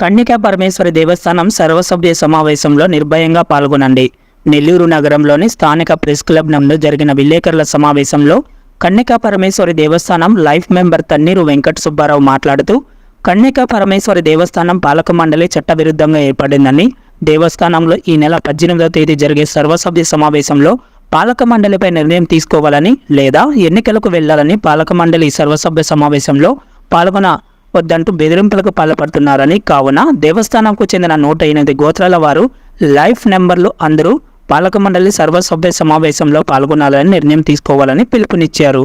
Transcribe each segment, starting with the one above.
కన్యకా పరమేశ్వరి దేవస్థానం సర్వసభ్య సమావేశంలో నిర్భయంగా పాల్గొనండి. నెల్లూరు నగరంలోని స్థానిక ప్రెస్ క్లబ్ నందు జరిగిన విలేకరుల సమావేశంలో కన్యకా పరమేశ్వరి దేవస్థానం లైఫ్ మెంబర్ తన్నీరు వెంకట సుబ్బారావు మాట్లాడుతూ కన్యకా పరమేశ్వరి దేవస్థానం పాలక మండలి చట్టవిరుద్ధంగా ఏర్పడిందని దేవస్థానంలో ఈ నెల పద్దెనిమిదవ తేదీ జరిగే సర్వసభ్య సమావేశంలో పాలక మండలిపై నిర్ణయం తీసుకోవాలని లేదా ఎన్నికలకు వెళ్ళాలని పాలక మండలి సర్వసభ్య సమావేశంలో పాల్గొన వద్దంటూ బెదిరింపులకు పాల్పడుతున్నారని కావున దేవస్థానంకు చెందిన నూట ఎనిమిది గోత్రాల వారు లైఫ్ నెంబర్లు అందరూ పాలక మండలి సర్వసభ్య సమావేశంలో పాల్గొనాలని నిర్ణయం తీసుకోవాలని పిలుపునిచ్చారు.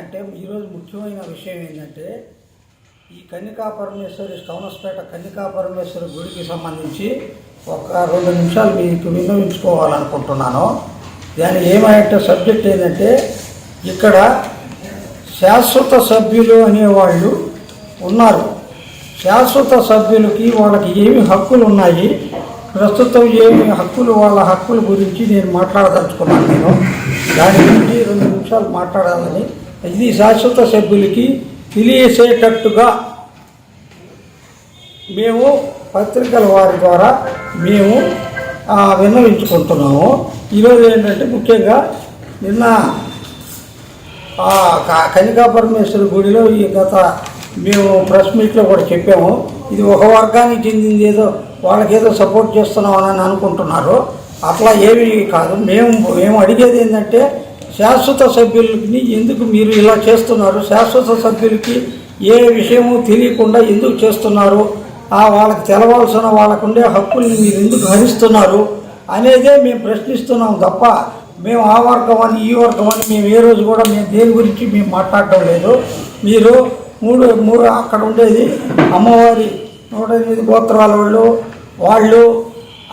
అంటే ఈరోజు ముఖ్యమైన విషయం ఏంటంటే ఈ కన్నికా పరమేశ్వరి కౌనస్పేట కన్నికా పరమేశ్వరి గుడికి సంబంధించి ఒక రెండు నిమిషాలు మీకు విన్నవించుకోవాలనుకుంటున్నాను. దాని ఏమంటే సబ్జెక్ట్ ఏంటంటే ఇక్కడ శాశ్వత సభ్యులు అనేవాళ్ళు ఉన్నారు. శాశ్వత సభ్యులకి వాళ్ళకి ఏమి హక్కులు ఉన్నాయి ప్రస్తుతం ఏమి హక్కులు? వాళ్ళ హక్కుల గురించి నేను మాట్లాడదలుచుకున్నాను నేను. దాని గురించి రెండు నిమిషాలు మాట్లాడాలని. ఇది శాశ్వత సభ్యులకి తెలియసేటట్టుగా మేము పత్రికల వారి ద్వారా మేము విన్నవించుకుంటున్నాము. ఈరోజు ఏంటంటే ముఖ్యంగా నిన్న కనికా పరమేశ్వరి గుడిలో ఈ గత మేము ప్రెస్ మీట్లో కూడా చెప్పాము. ఇది ఒక వర్గానికి చెందింది ఏదో వాళ్ళకి ఏదో సపోర్ట్ చేస్తున్నామని అనుకుంటున్నారు. అట్లా ఏమీ కాదు. మేము మేము అడిగేది ఏంటంటే శాశ్వత సభ్యులకి ఎందుకు మీరు ఇలా చేస్తున్నారు? శాశ్వత సభ్యులకి ఏ విషయము తెలియకుండా ఎందుకు చేస్తున్నారు? ఆ వాళ్ళకి తెలవాల్సిన వాళ్ళకుండే హక్కుల్ని మీరు ఎందుకు హరిస్తున్నారు అనేదే మేము ప్రశ్నిస్తున్నాం తప్ప మేము ఆ వర్గం అని ఈ వర్గం అని మేము ఏ రోజు కూడా మేము దేని గురించి మేము మాట్లాడటం లేదు. మీరు మూడు మూడు అక్కడ ఉండేది. అమ్మవారి నూట ఎనిమిది గోత్రాల వాళ్ళు వాళ్ళు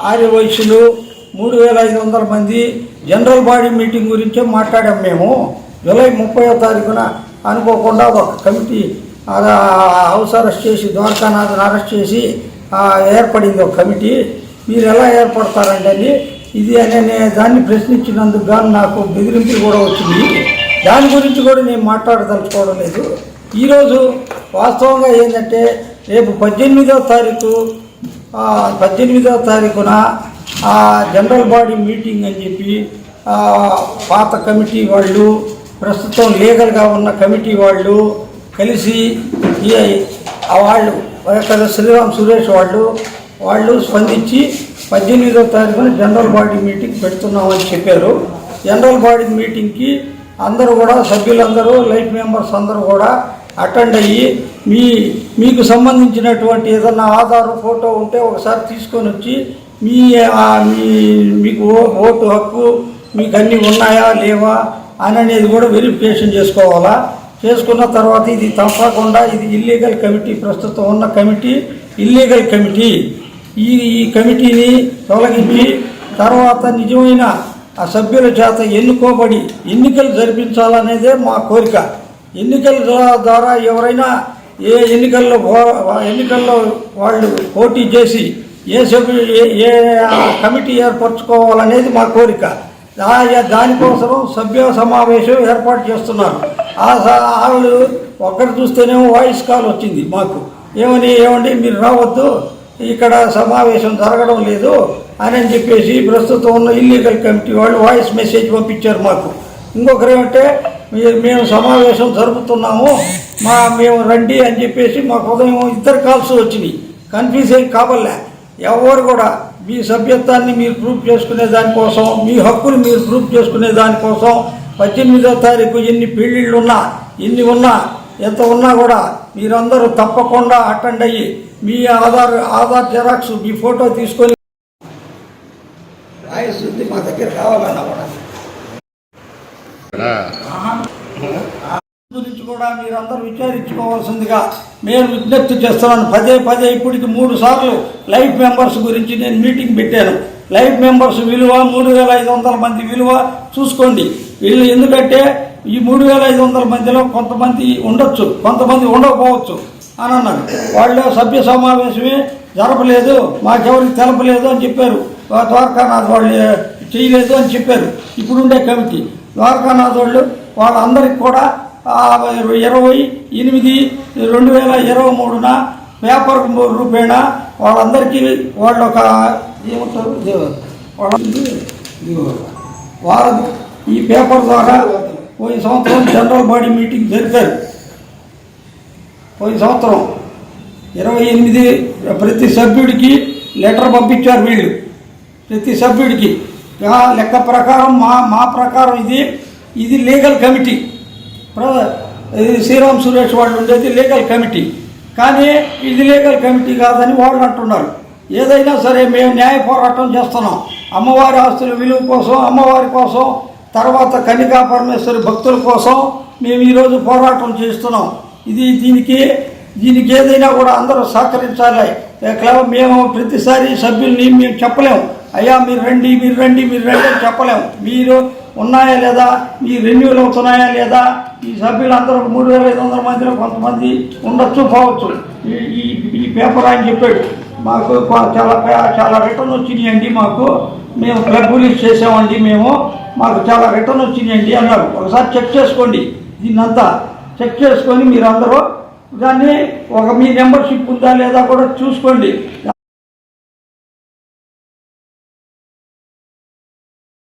ఆర్య వయసులు మూడు వేల ఐదు వందల మంది. జనరల్ బాడీ మీటింగ్ గురించే మాట్లాడాం మేము. జూలై ముప్పయో తారీఖున అనుకోకుండా ఒక కమిటీ హౌస్ అరెస్ట్ చేసి ద్వారకానాథ్ని అరెస్ట్ చేసి ఏర్పడింది ఒక కమిటీ. మీరు ఎలా ఏర్పడతారండి అని ఇది అనే దాన్ని ప్రశ్నించినందుకు గాను నాకు బెదిరింపులు కూడా వచ్చింది. దాని గురించి కూడా నేను మాట్లాడదలుచుకోవడం లేదు. ఈరోజు వాస్తవంగా ఏంటంటే రేపు పద్దెనిమిదో తారీఖు పద్దెనిమిదో తారీఖున జనరల్ బాడీ మీటింగ్ అని చెప్పి పాత కమిటీ వాళ్ళు ప్రస్తుతం లీగల్గా ఉన్న కమిటీ వాళ్ళు కలిసి వాళ్ళు ఇక్కడ శ్రీరామ్ సురేష్ వాళ్ళు వాళ్ళు స్పందించి పద్దెనిమిదో తారీఖున జనరల్ బాడీ మీటింగ్ పెడుతున్నామని చెప్పారు. జనరల్ బాడీ మీటింగ్కి అందరూ కూడా సభ్యులందరూ లైఫ్ మెంబర్స్ అందరూ కూడా అటెండ్ అయ్యి మీ మీకు సంబంధించినటువంటి ఏదన్నా ఆధార్ ఫోటో ఉంటే ఒకసారి తీసుకొని వచ్చి మీ మీ మీకు ఓ- ఓటు హక్కు మీకు అన్నీ ఉన్నాయా లేవా అని అనేది కూడా వెరిఫికేషన్ చేసుకోవాలా. చేసుకున్న తర్వాత ఇది తప్పకుండా ఇది ఇల్లీగల్ కమిటీ ప్రస్తుతం ఉన్న కమిటీ ఇల్లీగల్ కమిటీ ఈ ఈ కమిటీని తొలగించి తర్వాత నిజమైన ఆ సభ్యుల చేత ఎన్నుకోబడి ఎన్నికలు జరిపించాలనేదే మా కోరిక. ఎన్నికల ద్వారా ఎవరైనా ఏ ఎన్నికల్లో ఎన్నికల్లో వాళ్ళు పోటీ చేసి ఏ సభ్యులు ఏ ఏ కమిటీ ఏర్పరచుకోవాలనేది మా కోరిక. దానికోసం సభ్య సమావేశం ఏర్పాటు చేస్తున్నారు. ఆ స- వాళ్ళు ఒక్కరు చూస్తేనేమో వాయిస్ కాల్ వచ్చింది మాకు. ఏమని ఏమండి మీరు రావద్దు ఇక్కడ సమావేశం జరగడం లేదు అని అని చెప్పేసి ప్రస్తుతం ఉన్న ఇల్లీగల్ కమిటీ వాళ్ళు వాయిస్ మెసేజ్ పంపించారు మాకు. ఇంకొకరు ఏమంటే మేము సమావేశం జరుపుతున్నాము. మా మేము రండి అని చెప్పేసి మాకు ఉదయం ఇద్దరు కాల్స్ వచ్చినాయి. కన్ఫ్యూజ్ ఏం కావలే ఎవరు కూడా మీ సభ్యత్వాన్ని మీరు ప్రూఫ్ చేసుకునే దానికోసం మీ హక్కులు మీరు ప్రూఫ్ చేసుకునే దానికోసం పద్దెనిమిదో తారీఖు ఎన్ని పెళ్ళిళ్ళు ఉన్నా ఎన్ని ఉన్నా ఎంత ఉన్నా కూడా మీరందరూ తప్పకుండా అటెండ్ అయ్యి మీ ఆధార్ ఆధార్ జెరాక్స్ మీ ఫోటో తీసుకొని రాయశుద్ధి మా దగ్గర కావాలన్నా కూడా. మీరందరూ విచారించుకోవాల్సిందిగా నేను విజ్ఞప్తి చేస్తున్నాను. పదే పదే ఇప్పటికి మూడు సార్లు లైఫ్ మెంబర్స్ గురించి నేను మీటింగ్ పెట్టాను. లైఫ్ మెంబర్స్ విలువ మూడు వేల ఐదు వందల మంది విలువ చూసుకోండి. వీళ్ళు ఎందుకంటే ఈ మూడు వేల ఐదు వందల మందిలో కొంతమంది ఉండొచ్చు కొంతమంది ఉండకపోవచ్చు అని అన్నారు. వాళ్ళు సభ్య సమావేశమే జరపలేదు మాకెవరికి తెలపలేదు అని చెప్పారు. ద్వారకానాథ్ వాళ్ళు చేయలేదు అని చెప్పారు. ఇప్పుడుండే కమిటీ. ద్వారకానాథ్ వాళ్ళు వాళ్ళందరికీ కూడా ఇరవై ఎనిమిది రెండు వేల ఇరవై మూడున పేపర్ రూపేణ వాళ్ళందరికీ వాళ్ళు ఒక ఏమంటారు? ఇది వాళ్ళ వారు ఈ పేపర్ ద్వారా పోయిన సంవత్సరం జనరల్ బాడీ మీటింగ్ జరిపారు. పోయిన సంవత్సరం ఇరవై ఎనిమిది ప్రతి సభ్యుడికి లెటర్ పంపించారు వీళ్ళు. ప్రతి సభ్యుడికి. ఆ లెక్క ప్రకారం మా మా ప్రకారం ఇది ఇది లీగల్ కమిటీ. ఇది శ్రీరామ్ సురేష్ వాళ్ళు ఉండేది లీగల్ కమిటీ కానీ ఇది లీగల్ కమిటీ కాదని వాళ్ళు అంటున్నారు. ఏదైనా సరే మేము న్యాయ పోరాటం చేస్తున్నాం. అమ్మవారి ఆస్తుల విలువ కోసం అమ్మవారి కోసం తర్వాత కనికా పరమేశ్వరి భక్తుల కోసం మేము ఈరోజు పోరాటం చేస్తున్నాం. ఇది దీనికి దీనికి ఏదైనా కూడా అందరూ సహకరించాలి. మేము ప్రతిసారి సభ్యుల్ని మేము చెప్పలేము అయ్యా మీరు రండి మీరు రండి మీరు రండి అని చెప్పలేము మీరు ఉన్నాయా లేదా? మీ రెన్యూలు అవుతున్నాయా లేదా? ఈ సభ్యులందరూ మూడు వేల ఐదు వందల మందిలో కొంతమంది ఉండొచ్చు పోవచ్చు. ఈ ఈ- పేపర్ ఆయన చెప్పాడు. మాకు చాలా పే- చాలా రిటర్న్ వచ్చినాయండి మాకు. మేము క్లబ్ రిలీజ్ చేసామండి మేము. మాకు చాలా రిటర్న్ వచ్చినాయండి అన్నారు. ఒకసారి చెక్ చేసుకోండి దీన్నంతా. చెక్ చేసుకొని మీరు అందరూ దాన్ని ఒక మీ మెంబర్షిప్ ఉందా లేదా కూడా చూసుకోండి.